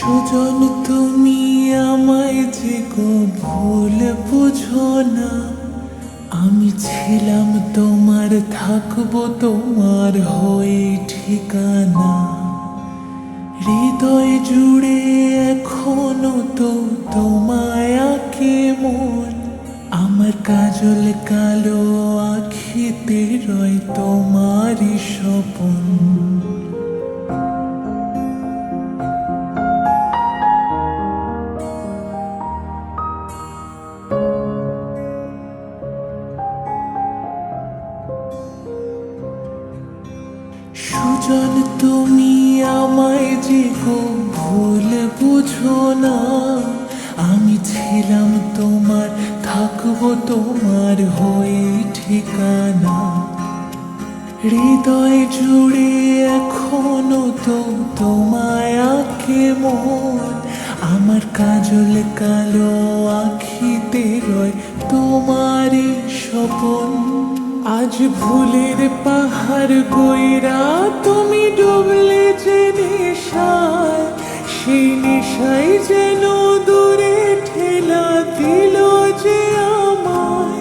সুজন, তুমি আমায় যে ভুল বুঝো না। আমি ছিলাম তোমার, থাকব তোমার হয়ে ঠিকানা। হৃদয় জুড়ে এখনও তো তোমায় আঁকে মন। আমার কাজল কালো আখিতে রয় তোমারই স্বপন। আমায় যে ভুল বুঝো না, আমি ছিলাম তোমার, থাকব তোমার হয়ে ঠিকানা। হৃদয় জুড়ে এখনও তো তোমায় আঁকে মন, আমার কাজল কালো আখিতে রয় তোমারই স্বপন। আজ ভুলের পাহাড় গইরা তুমি নেশায় যেন দূরে ঠেলা দিল যে আমায়।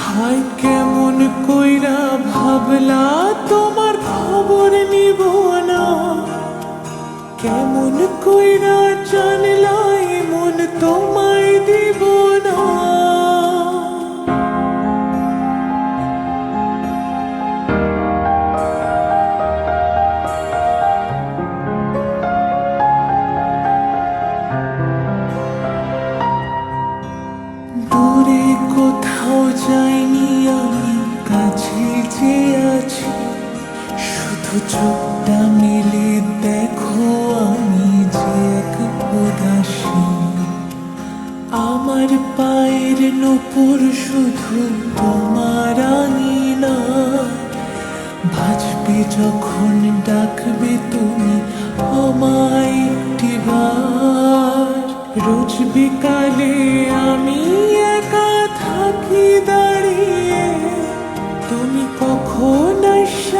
হায়, কেমন কইরা ভাবলা তোমার খবর নিব না। কেমন কইরা জানলাই চোখটা মেলে দেখো আমি যে আমার পায়ের নপুর শুধু তোমার আঙিনা বাজবে যখন ডাকবে তুমি আমায় একটিবার রোজ বিকালে আমি একা থাকি দাঁড়িয়ে। তুমি কখন আশা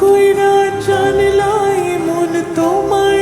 কইরা জানলাই মন তোমায়